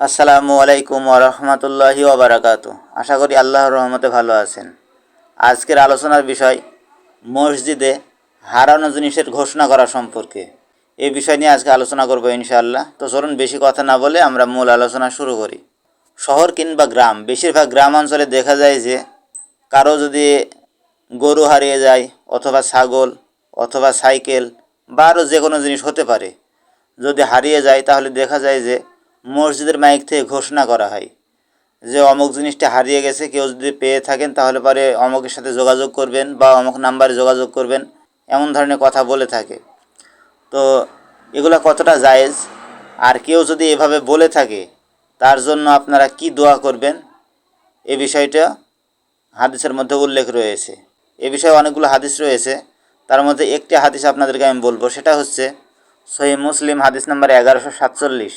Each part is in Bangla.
আসসালামু আলাইকুম রহমতুল্লাহি ওবরাকাত আশা করি আল্লাহর রহমতে ভালো আছেন। আজকের আলোচনার বিষয়, মসজিদে হারানো জিনিসের ঘোষণা করা সম্পর্কে। এই বিষয় নিয়ে আজকে আলোচনা করব ইনশাআল্লাহ। তো চলুন বেশি কথা না বলে আমরা মূল আলোচনা শুরু করি। শহর কিংবা গ্রাম, বেশিরভাগ গ্রাম অঞ্চলে দেখা যায় যে, কারও যদি গরু হারিয়ে যায় অথবা ছাগল অথবা সাইকেল বা আরও যে কোনো জিনিস হতে পারে, যদি হারিয়ে যায় তাহলে দেখা যায় যে মসজিদের মাইক থেকে ঘোষণা করা হয় যে অমুক জিনিসটা হারিয়ে গেছে, কেউ যদি পেয়ে থাকেন তাহলে পরে অমুকের সাথে যোগাযোগ করবেন বা অমুক নাম্বারে যোগাযোগ করবেন, এমন ধরনের কথা বলে থাকে। তো এগুলো কতটা জায়েজ? আর কেউ যদি এভাবে বলে থাকে, তার জন্য আপনারা কি দোয়া করবেন? এ বিষয়টা হাদিসের মধ্যে উল্লেখ রয়েছে। এ বিষয়ে অনেকগুলো হাদিস রয়েছে। তার মধ্যে একটি হাদিস আপনাদেরকে আমি বলব, সেটা হচ্ছে সহি মুসলিম হাদিস নাম্বার এগারোশো সাতচল্লিশ।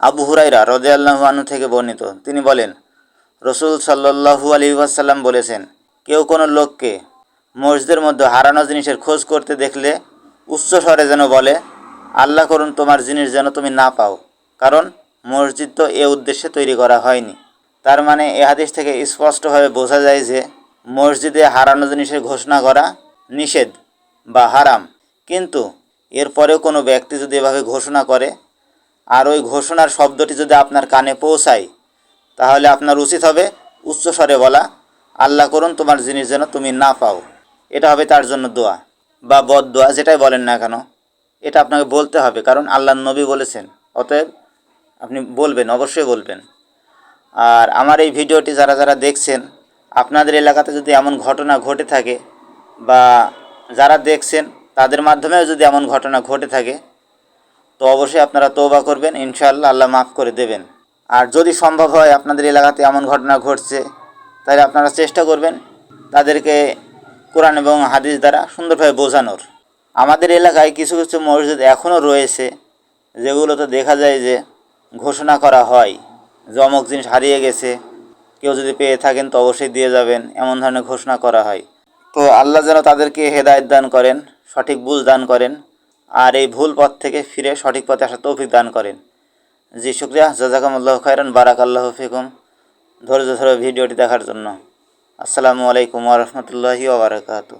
আবু হুরাইরা রদে আল্লাহানু থেকে বর্ণিত। তিনি বলেন, রসুল সাল্লাহু আলী ওয়াসাল্লাম বলেছেন, কেউ কোনো লোককে মসজিদের মধ্যে হারানো জিনিসের খোঁজ করতে দেখলে উচ্চ স্বরে যেন বলে, আল্লাহ করুন তোমার জিনিস যেন তুমি না পাও, কারণ মসজিদ তো এ উদ্দেশ্যে তৈরি করা হয়নি। তার মানে এ হাদিস থেকে স্পষ্টভাবে বোঝা যায় যে মসজিদে হারানো জিনিসের ঘোষণা করা নিষেধ বা হারাম। কিন্তু এরপরেও কোনো ব্যক্তি যদি এভাবে ঘোষণা করে আর ওই ঘোষণার শব্দটি যদি আপনার কানে পৌঁছায়, তাহলে আপনার উচিত হবে উচ্চ স্বরে বলা, আল্লাহ করুন তোমার জিনিস যেন তুমি না পাও। এটা হবে তার জন্য দোয়া বা বদ দোয়া, যেটাই বলেন না কেন। এটা আপনাকে বলতে হবে, কারণ আল্লাহ নবী বলেছেন, অতএব আপনি বলবেন, অবশ্যই বলবেন। আর আমার এই ভিডিওটি যারা যারা দেখছেন, আপনাদের এলাকাতে যদি এমন ঘটনা ঘটে থাকে বা যারা দেখছেন, তাদের মাধ্যমেও যদি এমন ঘটনা ঘটে থাকে তো অবশ্যই আপনারা তৌবা করবেন, ইনশাআল্লাহ আল্লাহ মাফ করে দেবেন। আর যদি সম্ভব হয় আপনাদের এলাকাতে এমন ঘটনা ঘটছে, তাহলে আপনারা চেষ্টা করবেন তাদেরকে কোরআন এবং হাদিস দ্বারা সুন্দরভাবে বোঝানোর। আমাদের এলাকায় কিছু কিছু মসজিদ এখনও রয়েছে যেগুলোতে দেখা যায় যে ঘোষণা করা হয়, যে অমুক জিনিস হারিয়ে গেছে, কেউ যদি পেয়ে থাকেন তো অবশ্যই দিয়ে যাবেন, এমন ধরনের ঘোষণা করা হয়। তো আল্লাহ যেন তাদেরকে হেদায়ত দান করেন, সঠিক বুঝ দান করেন আর এই ভুল পথ থেকে ফিরে সঠিক পথে আসার তৌফিক দান করেন। জি, শুক্রিয়া। জাজাকামুল্লাহ খায়রান বারাক আল্লাহ ফিকুম। ধৈর্য ধরে ভিডিওটি দেখার জন্য। আসসালামু আলাইকুম ওরহমতুল্লাহি ওবরাকাতু